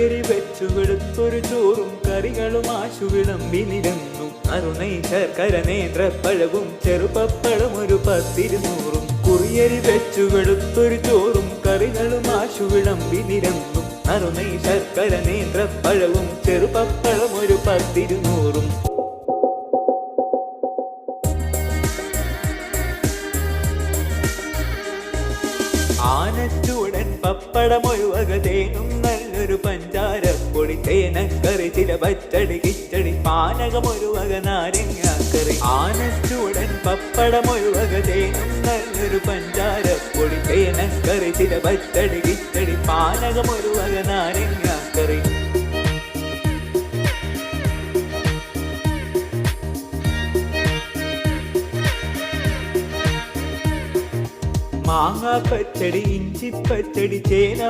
കുറിയരി വെച്ചു വെളുത്തൊരു ചോറും കറികളും ആശു വിളമ്പിനിരുന്നു അരുണൈ ശർക്കര നേന്ത്രപ്പഴവും ചെറുപപ്പഴം ഒരു പത്തിരുന്നൂറും. കുറിയരി വെച്ചു വെളുത്തൊരു ചോറും കറികളും ആശു വിളമ്പിനിരുന്നു അരുണൈ ശർക്കര നേന്ത്രപ്പഴവും ചെറുപപ്പഴം ഒരു പത്തിരുന്നൂറും. ആനച്ചൂടൻ പപ്പടമൊരു വകതേനും നല്ലൊരു പഞ്ചാരപ്പൊടി തേനക്കറി ചില പച്ചടി കിച്ചടി പാനകമൊരു വക നാരങ്ങാക്കറി. ആനച്ചൂടൻ പപ്പടമൊരു വകതേനും നല്ലൊരു പഞ്ചാരപ്പൊടി തേനക്കറി ചില പച്ചടി കിച്ചടി പാനകമൊരു വക നാരങ്ങാക്കറി. ഇഞ്ചി പച്ചടി ചേന